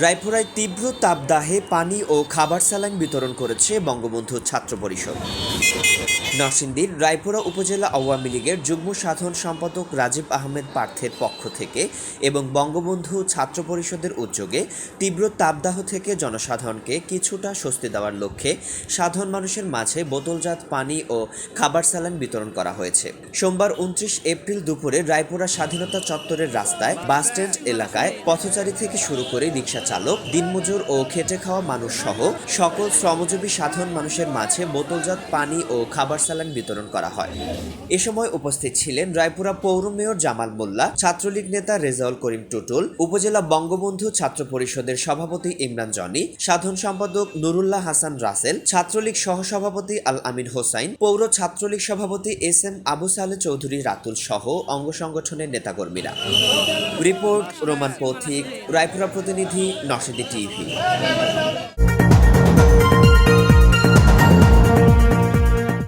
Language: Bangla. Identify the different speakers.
Speaker 1: রায়পুরায় তীব্র তাপদাহে পানি ও খাবার স্যালাইন বিতরণ করেছে বঙ্গবন্ধু ছাত্র পরিষদ। নরসিংদীর রায়পুরা উপজেলা আওয়ামী লীগের যুগ্ম সাধারণ সম্পাদক রাজীব আহমেদ পার্থের পক্ষ থেকে এবং বঙ্গবন্ধু ছাত্র পরিষদের উদ্যোগে তীব্র তাপদাহ থেকে জনসাধারণকে কিছুটা স্বস্তি দেওয়ার লক্ষ্যে সাধারণ মানুষের মাঝে বোতলজাত পানি ও খাবার স্যালাইন বিতরণ করা হয়েছে। সোমবার উনত্রিশ এপ্রিল দুপুরে রায়পুরা স্বাধীনতা চত্বরের রাস্তায় বাসস্ট্যান্ড এলাকায় পথচারী থেকে শুরু করে রিক্সা চালক, দিনমজুর ও খেটে খাওয়া মানুষ সহ সকল শ্রমজীবী সাধারণ মানুষের মাঝে বোতলজাত পানি ও খাবার স্যালাইন বিতরণ করা হয়। এ সময় উপস্থিত ছিলেন রায়পুরা পৌর মেয়র জামাল মোল্লা, ছাত্রলীগ নেতা রেজাউল করিম টুটুল, উপজেলা বঙ্গবন্ধু ছাত্র পরিষদের সভাপতি ইমরান জনি, সাধারণ সম্পাদক নুরুল্লাহ হাসান রাসেল, ছাত্রলীগ সহসভাপতি আল আমিন হোসাইন, পৌর ছাত্রলীগ সভাপতি এস এম আবু সালে চৌধুরী রাতুল সহ অঙ্গ সংগঠনের নেতাকর্মীরা। রিপোর্ট, রোমান পথিক রায়পুরা প্রতিনিধি নরসিংদী টিভি।